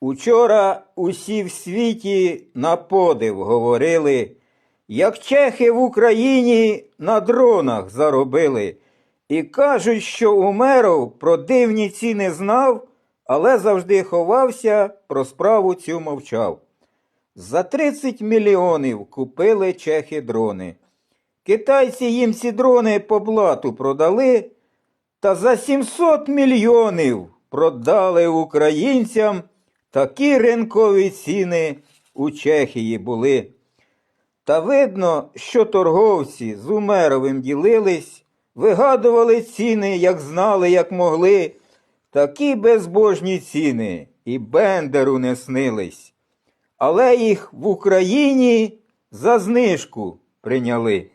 Учора усі в світі на подив говорили, як чехи в Україні на дронах заробили. І кажуть, що Умеров про дивні ціни знав, але завжди ховався, про справу цю мовчав. За 30 мільйонів купили чехи дрони. Китайці їм ці дрони по блату продали, та за 700 мільйонів продали українцям такі ринкові ціни у Чехії були. Та видно, що торговці з Умеровим ділились, вигадували ціни, як знали, як могли. Такі безбожні ціни і Бендеру не снились. Але їх в Україні за знижку прийняли.